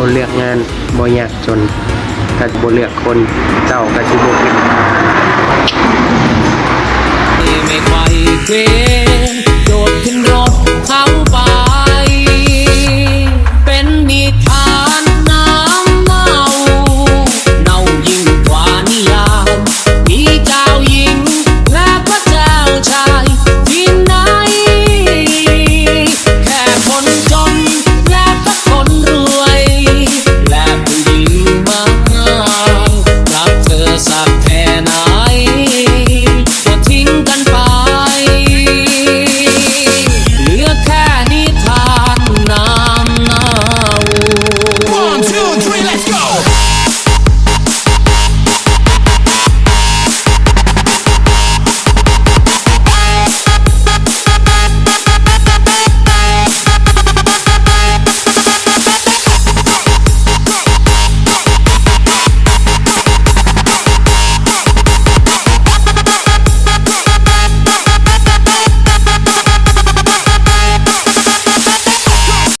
บ่เลือกงานบ่ยากจนถ้าบ่เลือกคนเจ้าก็สิบ่เป็น